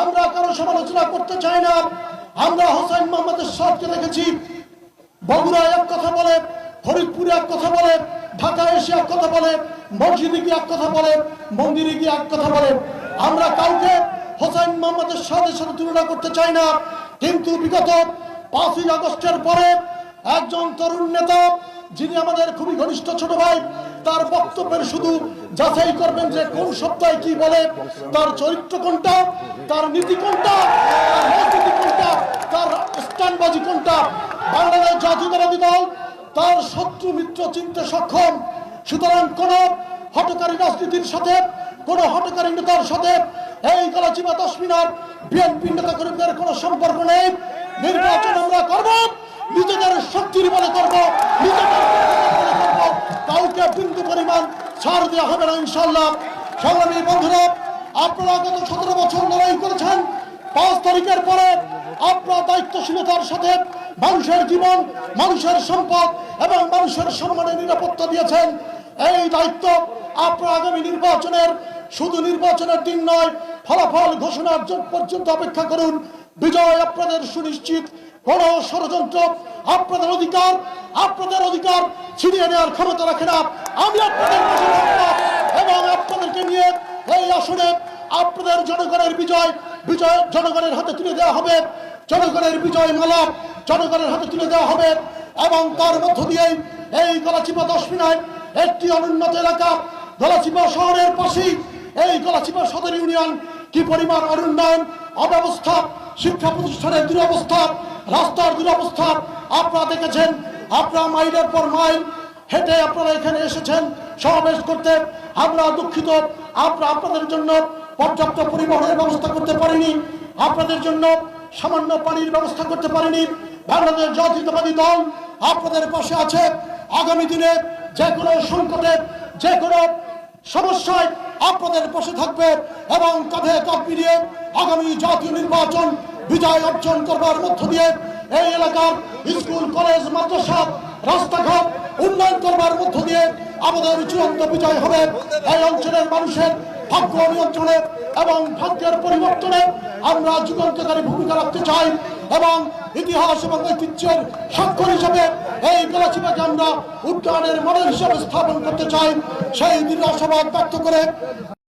আমরা কারও সমালোচনা করতে চাই না। আমরা হোসেন মোহাম্মদের সাথকে দেখেছি বগুড়ায় এক কথা বলে, ফরিদপুরে এক কথা বলে ঢাকায় এসে এক কথা বলে, মসজিদে গিয়ে এক কথা বলে, মন্দিরে গিয়ে এক কথা বলে। আমরা কাউকে হোসেন মোহাম্মদের সাথে সাথে তুলনা করতে চাই না। কিন্তু বিগত পাঁচই আগস্টের পরে একজন তরুণ নেতা, যিনি আমাদের খুবই ঘনিষ্ঠ ছোট ভাই তার বক্তব্যের শুধু যাচাই করবেন যে কোন সপ্তাহে কি বলে, তার চরিত্র কোনটা, তার নীতি কোনটা রাজনীতি কোনটা, তার স্ট্যান্ডবাজি কোনটা, বাংলাদেশ জাতীয়তাবাদী দল, তার শত্রু মিত্র চিনতে সক্ষম। সুতরাং কোন হটকারী রাজনীতির সাথে, কোন হটকারী নেতার সাথে এই গলাচিপা দশ মিনার বিএনপি নেতা কর্মীদের কোনো সম্পর্ক নেই। নির্বাচন আমরা করব, নিজেদের শক্তির বলে করব, নিজেদের পরিমাণ দেওয়া হবে না ইনশাল্লাহ সংগ্রামী বন্ধুরা, আপনারা গত সতেরো বছর লড়াই করেছেন। পাঁচ তারিখের পরে আপনার দায়িত্বশীলতার সাথে মানুষের জীবন, মানুষের সম্পদ এবং মানুষের সম্মানের নিরাপত্তা দিয়েছেন। এই দায়িত্ব আপনার আগামী নির্বাচনের, শুধু নির্বাচনের দিন নয়, ফলাফল ঘোষণার পর্যন্ত অপেক্ষা করুন। বিজয় আপনাদের সুনিশ্চিত। কোন ষড়যন্ত্র। আপনাদের অধিকার আপনাদের অধিকার ছিনিয়ে নেওয়ার ক্ষমতা রাখে না আমি আপনাদের এবং আপনাদেরকে নিয়ে এই আসনে আপনাদের জনগণের বিজয় বিজয় জনগণের হাতে তুলে দেওয়া হবে। জনগণের বিজয় মালা জনগণের হাতে তুলে দেওয়া হবে এবং তার মধ্য দিয়েই এই গলাচিপা দশমিনায় একটি অনুন্নত এলাকা, গলাচিপা শহরের পাশেই এই গলাচিপা সদর ইউনিয়ন কি পরিমাণ অনুন্নয়ন, অব্যবস্থা, শিক্ষা প্রতিষ্ঠানের দুরবস্থা রাস্তার দুরবস্থা, আপনারা দেখেছেন, আপনারা মাইলের পর মাইল হেঁটে আপনারা এখানে এসেছেন সমাবেশ করতে। আমরা দুঃখিত, আমরা আপনাদের জন্য পর্যাপ্ত পরিবহনের ব্যবস্থা করতে পারিনি, আপনাদের জন্য সামান্য পানির ব্যবস্থা করতে পারিনি। বাংলাদেশ জাতীয়তাবাদী দল আপনাদের পাশে আছে। আগামী দিনে যে কোনো সংকটে, যে কোনো সমস্যায় আপনাদের পাশে থাকবে এবং কাঁধে কাঁধ মিলিয়ে আগামী জাতীয় নির্বাচন বিজয় অর্জন করবার মধ্য দিয়ে এই এলাকার স্কুল, কলেজ, মাদ্রাসা, রাস্তাঘাট উন্নয়ন করবার মধ্য দিয়ে আমাদের চূড়ান্ত বিজয় হবে। এই অঞ্চলের মানুষের ভাগ্য নিয়ন্ত্রণে এবং ভাগ্যের পরিবর্তনে আমরা যুগান্তকারী ভূমিকা রাখতে চাই এবং ইতিহাস এবং ঐতিহ্যের স্বাক্ষর হিসেবে এই গলাচিপাকে আমরা উদ্যানের মডেল হিসেবে স্থাপন করতে চাই। সেই নিরাশাবাদ ব্যক্ত করে